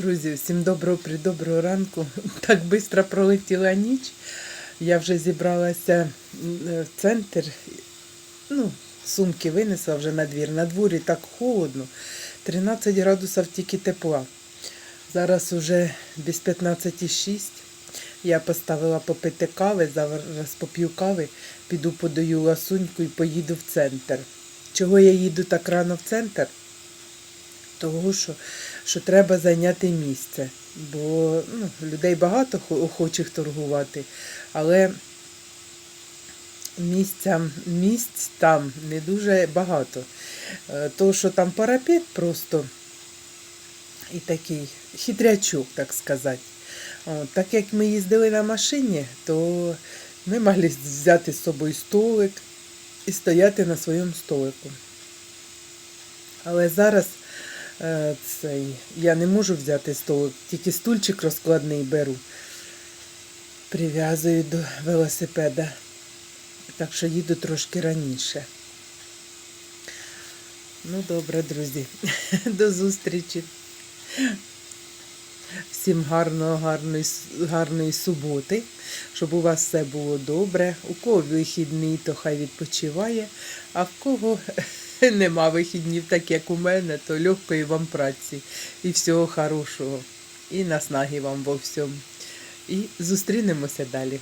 Друзі, всім доброго придоброго ранку. Так швидко пролетіла ніч. Я вже зібралася е, в центр. Ну, сумки винесла вже на двір. На дворі так холодно. 13 градусів тільки тепла. Зараз уже без 15,6. Я поставила попити кави, зараз поп'ю кави, піду подаю ласуньку і поїду в центр. Чого я їду так рано в центр? Того, що, що треба зайняти місце. Бо ну, людей багато хо- охочих торгувати, але місця, місць там не дуже багато. Е, То, що там парапет просто і такий хитрячок, так сказати. От, так як ми їздили на машині, то ми могли взяти з собою столик і стояти на своєму столику. Але зараз цей, я не можу взяти столик, тільки стульчик розкладний беру, прив'язую до велосипеда. Так що їду трошки раніше. Ну, добре, друзі. До зустрічі. Всім гарного, гарної, гарної суботи, щоб у вас все було добре. У кого вихідний, то хай відпочиває, а в кого нема вихіднів, так як у мене, то легкої вам праці і всього хорошого. І наснаги вам во всьому. І зустрінемося далі.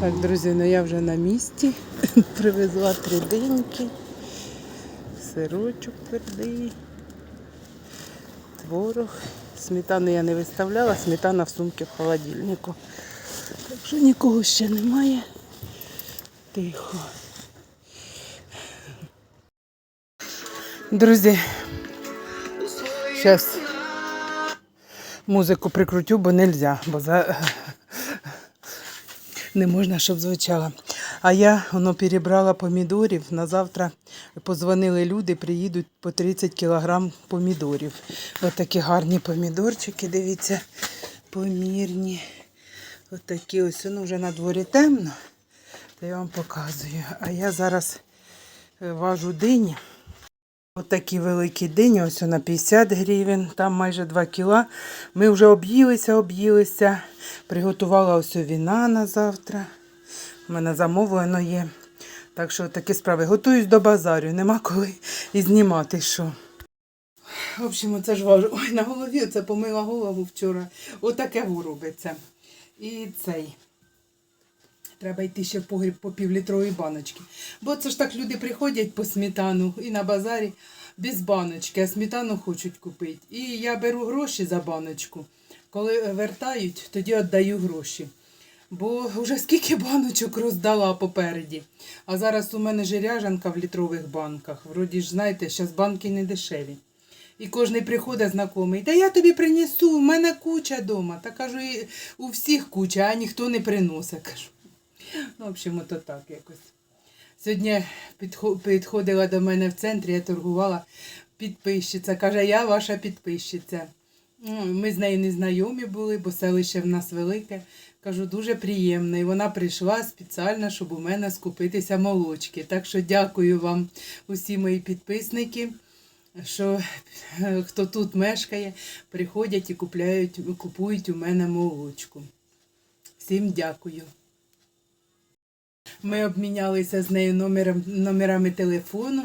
Так, друзі, ну я вже на місці. Привезла три диньки, сирочок твердий, творог. Сметану я не виставляла, сметана в сумці в холодильнику. Так що нікого ще немає. Тихо. Друзі, зараз музику прикрутю, бо не можна, бо за... не можна, щоб звучала. А я воно перебрала помідорів. На завтра позвонили люди, приїдуть по 30 кілограм помідорів. Ось такі гарні помідорчики, дивіться, помірні. Ось такі ось, ну вже на дворі темно, то я вам показую. А я зараз е, важу дині. Ось такі великі дині, ось на 50 гривень, там майже 2 кіла. Ми вже об'їлися, об'їлися. Приготувала ось віна на завтра. У мене замовлено є. Так що такі справи. Готуюсь до базарю, нема коли і знімати що. В общем, це ж важу. Ой, на голові це помила голову вчора. Отаке робиться. І цей. Треба йти ще в погріб по півлітровій баночки. Бо це ж так люди приходять по сметану і на базарі без баночки, а сметану хочуть купити. І я беру гроші за баночку. Коли вертають, тоді віддаю гроші. Бо вже скільки баночок роздала попереді. А зараз у мене жиряжанка в літрових банках. Вроді ж, знаєте, зараз банки не дешеві. І кожен приходить знайомий, та я тобі принесу, в мене куча вдома. Та кажу, у всіх куча, а ніхто не приносить. Кажу. Ну, в общем, то так якось. Сьогодні підходила до мене в центрі, я торгувала підписчиця. Каже, я ваша підписчиця. Ну, Ми з нею не знайомі були, бо селище в нас велике. Кажу, дуже приємно. І вона прийшла спеціально, щоб у мене скупитися молочки. Так що дякую вам, усі мої підписники, що е, хто тут мешкає, приходять і купляють, купують у мене молочку. Всім дякую. Ми обмінялися з нею номером, номерами телефону.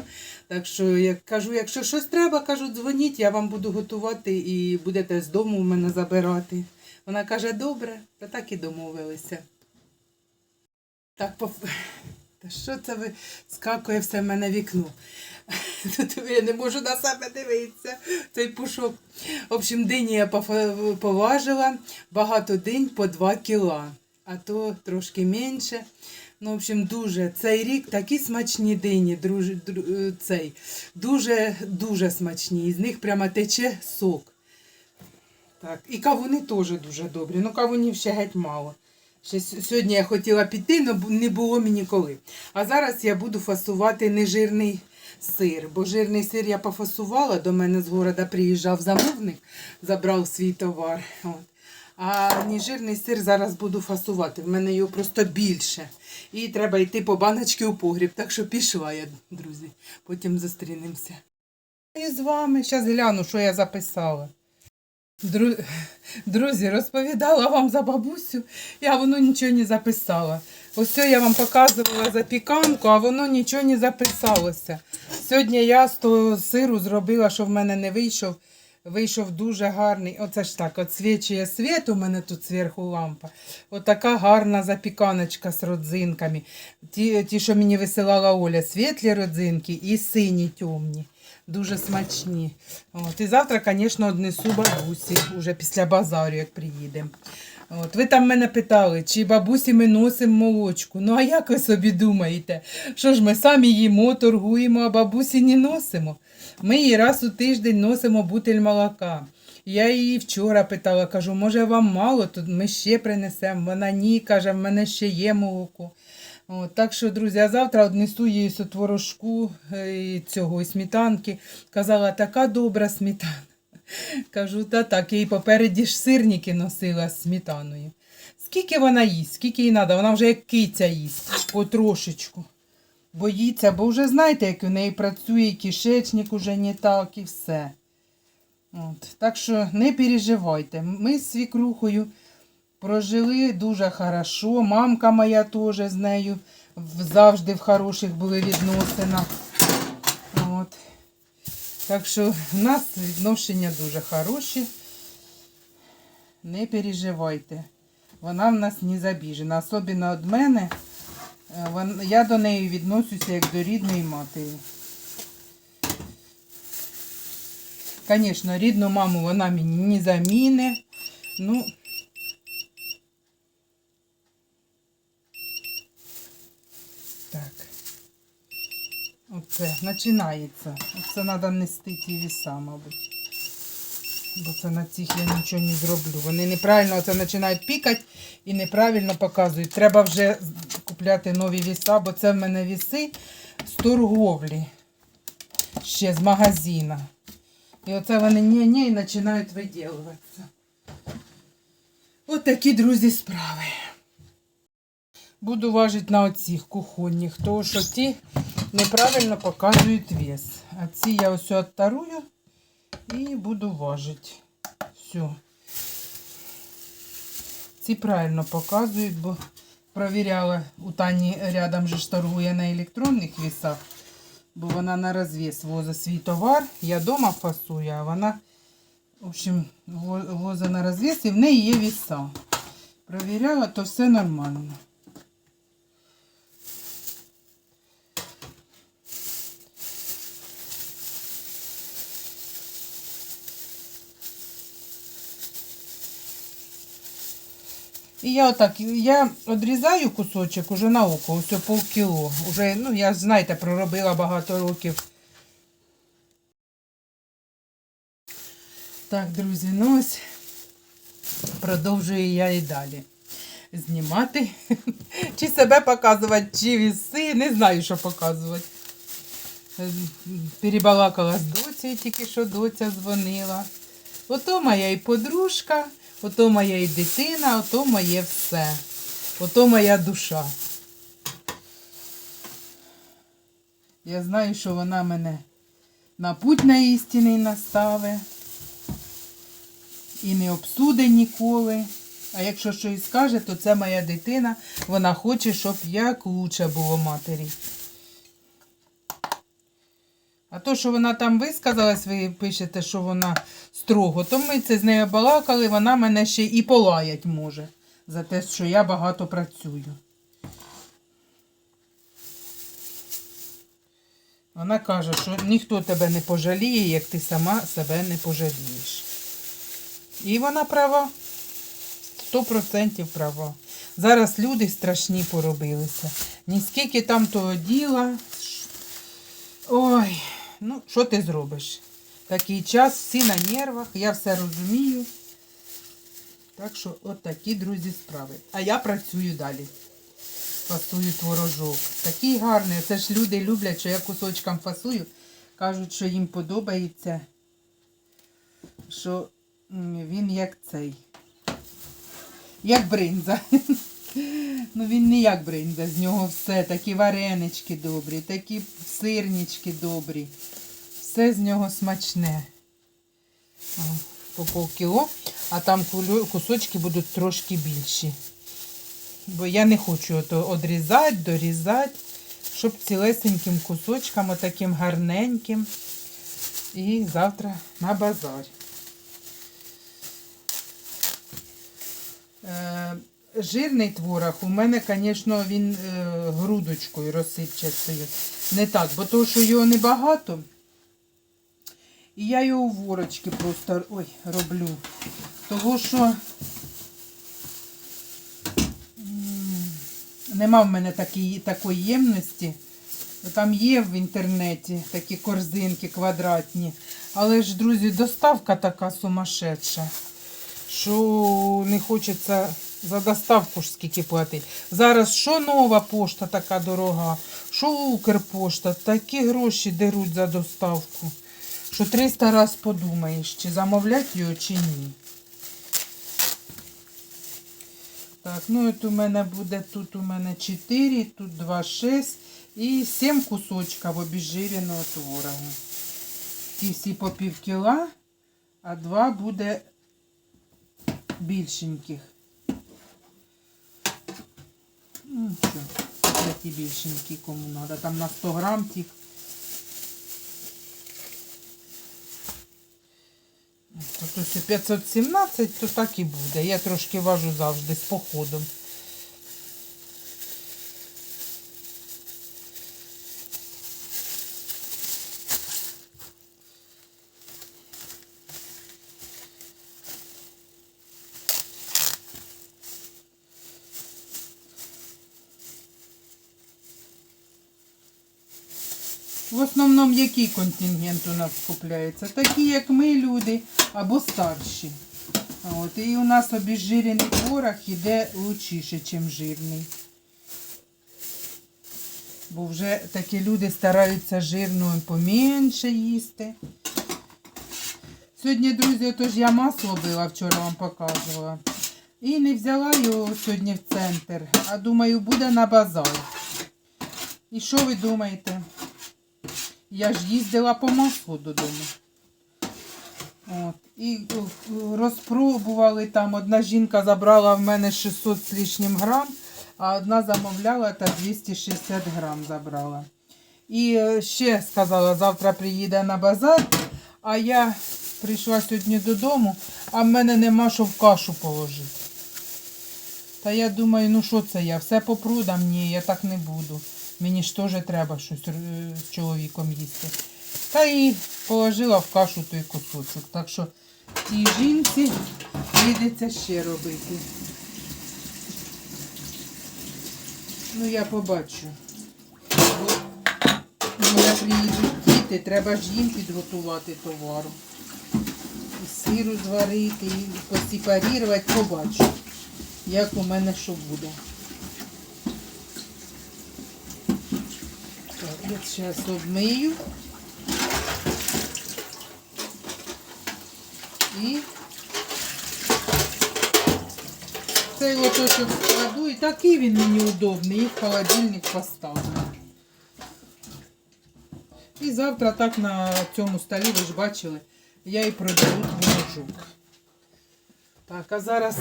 Так що, як кажу, якщо щось треба, кажу, дзвоніть, я вам буду готувати і будете з дому в мене забирати. Вона каже, добре, та так і домовилися. Так, по... Та що це ви скакує все в мене вікно? Тут я не можу на себе дивитися, цей пушок. В общем, дині я поважила, багато динь по 2 кіла, а то трошки менше. Ну, в общем, дуже цей рік такі смачні дині, друж, дру- е, цей, дуже, дуже смачні. Із них прямо тече сок. Так, і кавуни теж дуже добрі. Ну, кавунів ще геть мало. Ще сьогодні я хотіла піти, але не було мені коли. А зараз я буду фасувати нежирний сир. Бо жирний сир я пофасувала, до мене з города приїжджав замовник, забрав свій товар. От. А нежирний сир зараз буду фасувати. В мене його просто більше. І треба йти по баночки у погріб. Так що пішла я, друзі. Потім зустрінемося. І з вами. Зараз гляну, що я записала. Дру- Друзі, розповідала вам за бабусю, я воно нічого не записала. Ось я вам показувала запіканку, а воно нічого не записалося. Сьогодні я з того сиру зробила, що в мене не вийшов. Вийшов дуже гарний. Оце ж так, отсвічує світ, у мене тут зверху лампа. Отака гарна запіканочка з родзинками. Ті, ті, що мені висилала Оля, світлі родзинки і сині темні. Дуже смачні. От. І завтра, звісно, однесу бабусі, уже після базару, як приїдемо. От. Ви там мене питали, чи бабусі ми носимо молочку. Ну а як ви собі думаєте? Що ж ми самі їмо, торгуємо, а бабусі не носимо? Ми їй раз у тиждень носимо бутиль молока. Я її вчора питала, кажу, може вам мало, то ми ще принесемо. Вона ні, каже, в мене ще є молоко. От, так що, друзі, а завтра однесу їй творожку е, і цього і сметанки. Казала, така добра сметана. Кажу, та так, я їй попереді ж сирники носила з сметаною. Скільки вона їсть, скільки їй треба, вона вже як киця їсть, потрошечку. Боїться, бо вже знаєте, як у неї працює кишечник уже не так і все. От. Так що не переживайте. Ми з свікрухою прожили дуже хорошо. Мамка моя теж з нею завжди в хороших були відносинах. От. Так що в нас відношення дуже хороші. Не переживайте. Вона в нас не забіжена. Особливо від мене. Е, Я до неї відносюся як до рідної матері. Звісно, рідну маму вона мені не заміне. Ну, так. Оце починається. Оце треба нести ті віса, мабуть. Бо це на цих я нічого не зроблю. Вони неправильно оце починають пікати і неправильно показують. Треба вже купляти нові віса, бо це в мене віси з торговлі. Ще з магазина. І оце вони ні-ні і починають виділуватися. От такі, друзі, справи. Буду важити на оцих кухонних, тому що ті неправильно показують вес. А ці я ось оттарую і буду важити. Все. Ці правильно показують, бо провіряла у Тані рядом же ж на електронних вісах, бо вона на розвес возить свій товар. Я вдома фасую, а вона, в общем, во- возить на розвес і в неї є віса. Провіряла, то все нормально. І я отак, я відрізаю кусочок уже на око, ось полкіло. Уже, ну, я знаєте, проробила багато років. Так, друзі, ну ось продовжую я і далі знімати. Чи себе показувати, чи віси, не знаю, що показувати. Перебалакала з доцею, тільки що доця дзвонила. Ото моя і подружка, ото моя і дитина, ото моє все. Ото моя душа. Я знаю, що вона мене на путь на істинний наставить і не обсуде ніколи. А якщо щось скаже, то це моя дитина. Вона хоче, щоб як лучше було матері. А то, що вона там висказалась, ви пишете, що вона строго, то ми це з нею балакали, вона мене ще і полаять може за те, що я багато працюю. Вона каже, що ніхто тебе не пожаліє, як ти сама себе не пожалієш. І вона права. Сто процентів права. Зараз люди страшні поробилися. Ні скільки там того діла. Ой, ну що ти зробиш? Такий час, всі на нервах, я все розумію. Так що от такі, друзі, справи. А я працюю далі. Фасую творожок. Такий гарний. Це ж люди люблять, що я кусочком фасую. Кажуть, що їм подобається, що він як цей. Як бринза. Ну він не як бринза, з нього все. Такі варенички добрі, такі сирнички добрі. Все з нього смачне. По полкіло, а там кусочки будуть трошки більші. Бо я не хочу одрізати, дорізати, щоб цілесеньким кусочком, таким гарненьким. І завтра на базар. Жирний творог у мене, звісно, він е, грудочкою розсипчастою. Не так, бо то, що його небагато. І я його у ворочки просто ой, роблю. Того, що нема в мене такої, такої ємності. Там є в інтернеті такі корзинки квадратні. Але ж, друзі, доставка така сумасшедша, що не хочеться за доставку ж скільки платити. Зараз що нова пошта така дорога, що Укрпошта, такі гроші деруть за доставку, що 300 раз подумаєш, чи замовляти його, чи ні. Так, ну от у мене буде тут у мене 4, тут 2, 6 і 7 кусочків обезжиреного творогу. Ті всі по пів кіла, а 2 буде більшеньких. Ну, що, це ті більшенькі кому треба. Там на 100 грам тих. Тобто 517, то так і буде. Я трошки важу завжди з походом. В основному який контингент у нас купляється? Такі, як ми, люди, або старші. От, і у нас обезжирений творог іде лучіше, ніж жирний. Бо вже такі люди стараються жирну поменше їсти. Сьогодні, друзі, отож я масло била, вчора вам показувала. І не взяла його сьогодні в центр, а думаю, буде на базар. І що ви думаєте? Я ж їздила по маслу додому. От. І розпробували там. Одна жінка забрала в мене 600 з лишнім грам, а одна замовляла та 260 грам забрала. І е, ще сказала, завтра приїде на базар, а я прийшла сьогодні додому, а в мене нема що в кашу положити. Та я думаю, ну що це я? Все попродам? Ні, я так не буду. Мені ж теж треба щось е, з чоловіком їсти. Та і положила в кашу той кусочок. Так що тій жінці прийдеться ще робити. Ну, я побачу. Бо Може приїдуть діти, треба ж їм підготувати товару. І сиру зварити, і посіпарірувати, побачу, як у мене що буде. Так, я зараз обмию. І цей лоточок складу. І такий він мені удобний. І в холодильник поставлю. І завтра так на цьому столі, ви ж бачили, я і продаю творожок. Так, а зараз,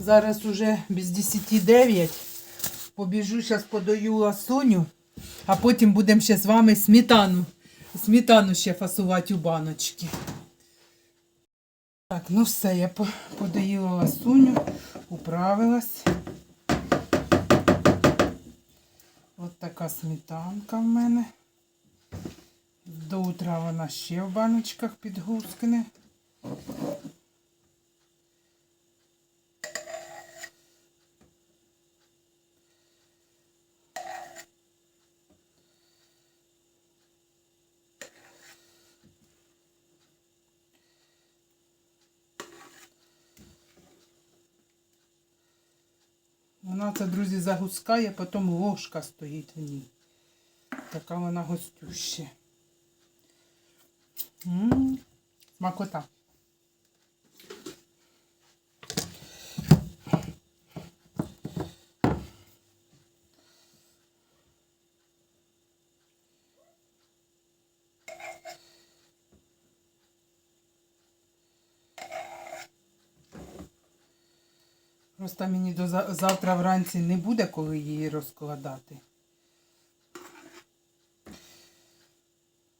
зараз уже без 10-9. Побіжу, зараз подаю ласуню, а потім будемо ще з вами сметану. Сметану ще фасувати у баночки. Так, ну все, я по- подоїла ласуню, управилась. От така сметанка в мене. До утра вона ще в баночках підгускне. Вона це, друзі, загускає, потім ложка стоїть в ній. Така вона гостюща. М, Смакота. Просто мені до завтра вранці не буде, коли її розкладати.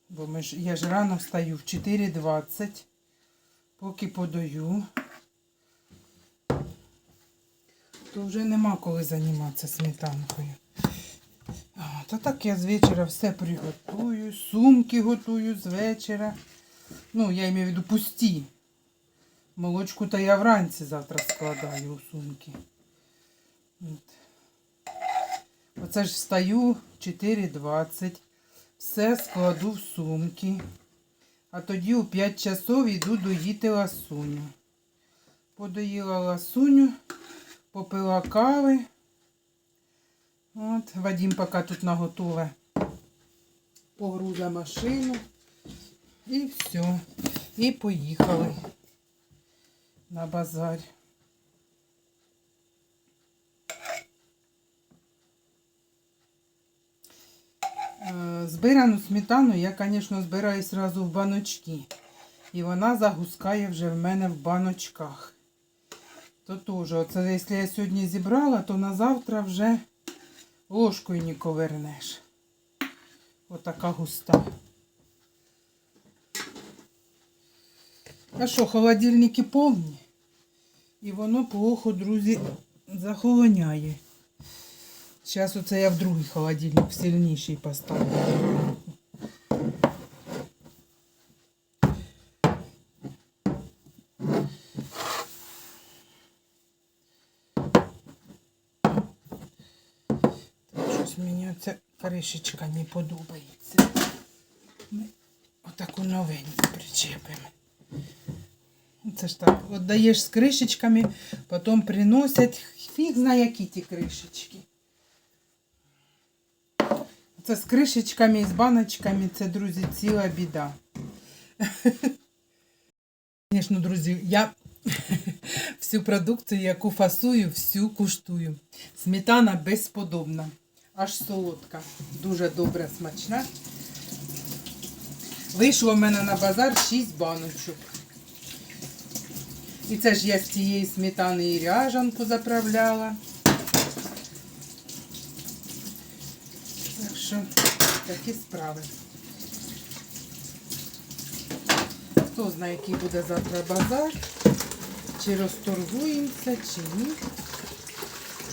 Бо ми ж, я ж рано встаю в 4.20, поки подаю. То вже нема коли займатися сметанкою. Та так я з вечора все приготую, сумки готую з вечора. Ну, я маю в виду пусті. Молочку то я вранці завтра складаю у сумки. Оце ж встаю 4.20. Все складу в сумки. А тоді у 5 часов йду доїти ласуню. Подоїла ласуню, попила кави. От, Вадим поки тут наготове. Погруза машину. І все. І поїхали на базар. Е, Збирану сметану я, звісно, збираю одразу в баночки. І вона загускає вже в мене в баночках. То теж, оце якщо я сьогодні зібрала, то на завтра вже ложкою не ковернеш. Отака густа. А що, холодильники повні? І воно плохо, друзі, захолоняє. Зараз оце я в другий холодильник сильніший поставлю. Щось мені ця кришечка не подобається. Ми отаку новеньку причепимо. Це ж так, от даєш з кришечками, потім приносять. Фіг знає, які ті кришечки. Це з кришечками і з баночками, це, друзі, ціла біда. Звісно, друзі, я всю продукцію, яку фасую, всю куштую. Сметана безподобна, аж солодка, дуже добре смачна. Вийшло в мене на базар 6 баночок. І це ж я з цієї сметани і ряжанку заправляла. Так що такі справи. Хто знає, який буде завтра базар, чи розторгуємося, чи ні.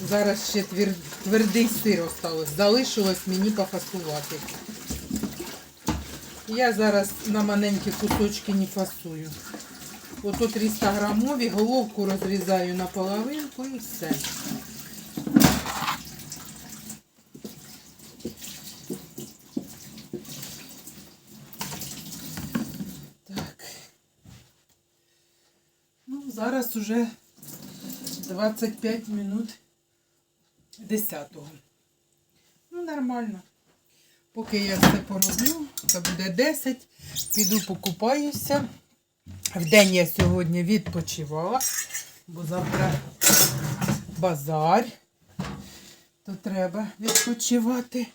Зараз ще твір- твердий сир осталось. Залишилось мені пофасувати. Я зараз на маленькі кусочки не фасую. Ото 300 грамові, головку розрізаю на половинку і все. Так. Ну, зараз уже 25 минут 10-го. Ну, нормально. Поки я все пороблю, це буде 10. Піду покупаюся. Вдень я сьогодні відпочивала, бо завтра базар, то треба відпочивати.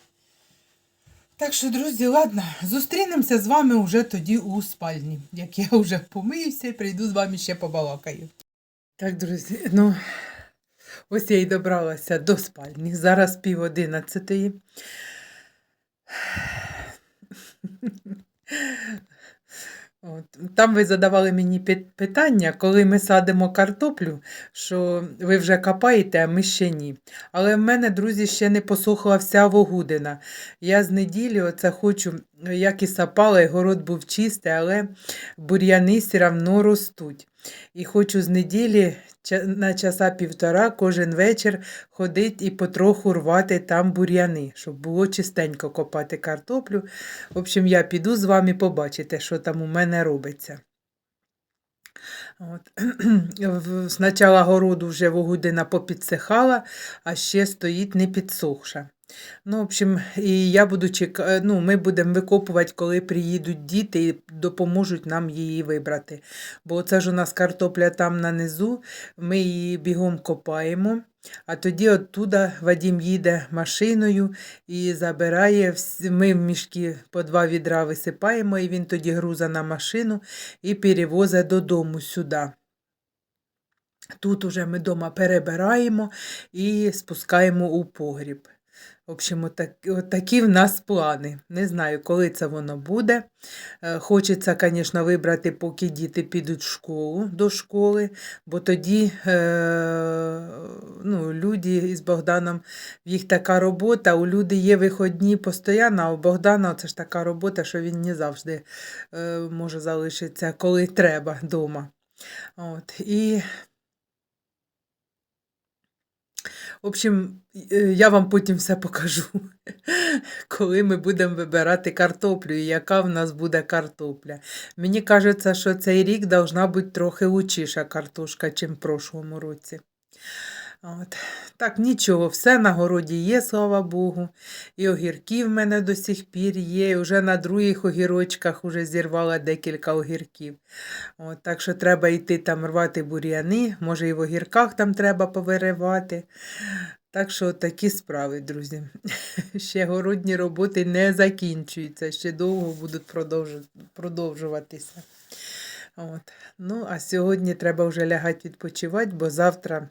Так що, друзі, ладно, зустрінемося з вами вже тоді у спальні. Як я вже помиюся і прийду з вами ще побалакаю. Так, друзі, ну ось я і добралася до спальні. Зараз пів одинадцятої. Там ви задавали мені питання, коли ми садимо картоплю, що ви вже копаєте, а ми ще ні. Але в мене, друзі, ще не посохла вся вогудина. Я з неділі оце хочу, як і сапала, і город був чистий, але бур'яни все одно ростуть. І хочу з неділі на часа півтора кожен вечір ходити і потроху рвати там бур'яни, щоб було чистенько копати картоплю. В общем, я піду з вами побачите, що там у мене робиться. От. Спочатку городу вже вогудина попідсихала, а ще стоїть не підсохша. Ну, в общем, і я буду чека... ну, ми будемо викопувати, коли приїдуть діти і допоможуть нам її вибрати. Бо це ж у нас картопля там нанизу, ми її бігом копаємо, а тоді оттуда Вадім їде машиною і забирає, ми в мішки по два відра висипаємо, і він тоді груза на машину і перевозить додому сюди. Тут уже ми вдома перебираємо і спускаємо у погріб. В общем, такі в нас плани. Не знаю, коли це воно буде. Е, Хочеться, звісно, вибрати, поки діти підуть в школу, до школи, бо тоді е, ну, люди із Богданом, їх така робота, у люди є виходні постійно, а у Богдана це ж така робота, що він не завжди е, може залишитися, коли треба вдома. От, і В общем, е, я вам потім все покажу, коли ми будемо вибирати картоплю і яка в нас буде картопля. Мені кажеться, що цей рік должна бути трохи лучіша картошка, ніж в прошлому році. От. Так, нічого, все на городі є, слава Богу. І огірки в мене до сих пір є. Вже на других огірочках вже зірвала декілька огірків. От, так що треба йти там рвати бур'яни, може і в огірках там треба повиривати. Так що такі справи, друзі. Ще городні роботи не закінчуються, ще довго будуть продовжуватися. От. Ну, а сьогодні треба вже лягати відпочивати, бо завтра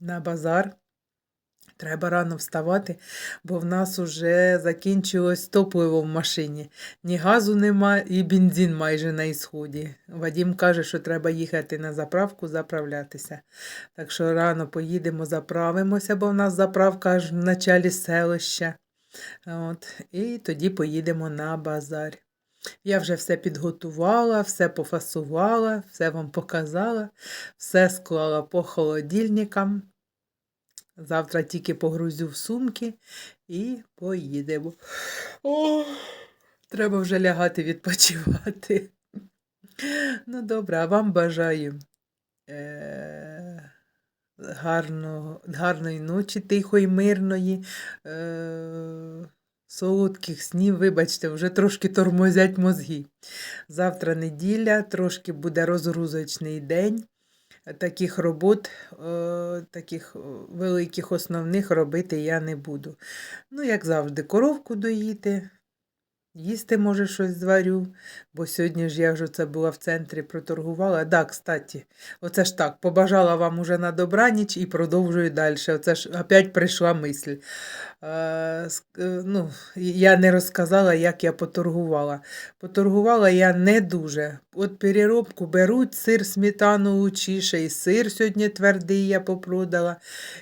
на базар. Треба рано вставати, бо в нас уже закінчилось топливо в машині. Ні газу нема і бензин майже на ісході. Вадім каже, що треба їхати на заправку заправлятися. Так що рано поїдемо, заправимося, бо в нас заправка аж в началі селища. От, і тоді поїдемо на базар. Я вже все підготувала, все пофасувала, все вам показала, все склала по холодильникам. Завтра тільки погрузю в сумки і поїдемо. О, треба вже лягати відпочивати. Ну, добре, а вам бажаю е- гарного, гарної ночі, тихої, мирної, е- солодких снів. Вибачте, вже трошки тормозять мозги. Завтра неділя, трошки буде розгрузочний день. Таких робот, е, таких е, великих основних робити я не буду. Ну, як завжди, коровку доїти, їсти, може, щось зварю, бо сьогодні ж я вже це була в центрі, проторгувала. Да, кстати, оце ж так, побажала вам уже на добраніч і продовжую далі. Оце ж опять прийшла мисль. Е, е, ну, я не розказала, як я поторгувала. Поторгувала я не дуже. От переробку беруть, сир, сметану лучіше, і сир сьогодні твердий я попродала,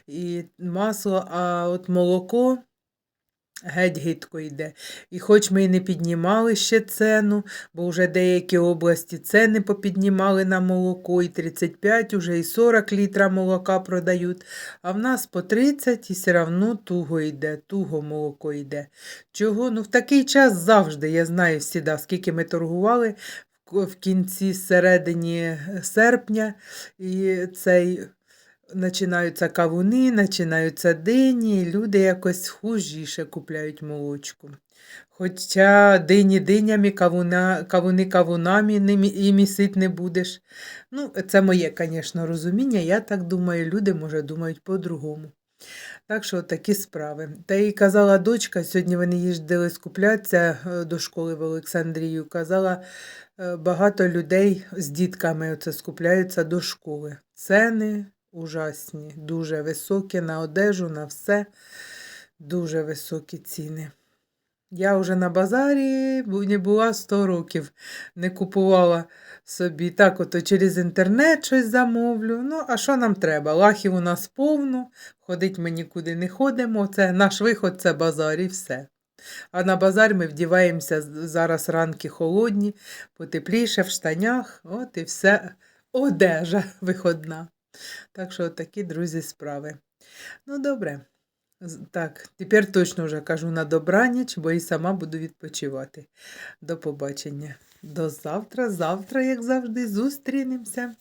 і масло, а от молоко геть гидко йде. І хоч ми й не піднімали ще ціну, бо вже деякі області ціни попіднімали на молоко, і 35, уже і 40 літра молока продають, а в нас по 30 і все одно туго йде, туго молоко йде. Чого? Ну в такий час завжди, я знаю всіда, скільки ми торгували в кінці середині серпня, і цей Починаються кавуни, починаються дині, люди якось хужіше купляють молочку. Хоча дині динями, кавуна, кавуни кавунами і місить не будеш. Ну, це моє, звісно, розуміння. Я так думаю, люди, може, думають по-другому. Так що такі справи. Та й казала дочка, сьогодні вони їздили скуплятися е, до школи в Олександрію. Казала, е, багато людей з дітками оце скупляються до школи. Ціни ужасні, дуже високі на одежу, на все. Дуже високі ціни. Я вже на базарі не була 100 років, не купувала собі. Так, ото через інтернет щось замовлю. Ну, а що нам треба? Лахів у нас повно, ходить ми нікуди не ходимо. Це наш виход це базар і все. А на базар ми вдіваємося зараз ранки холодні, потепліше в штанях, от і все одежа виходна. Так що такі, друзі, справи. Ну, добре. Так, тепер точно вже кажу на добраніч, бо і сама буду відпочивати. До побачення. До завтра. Завтра, як завжди, зустрінемося.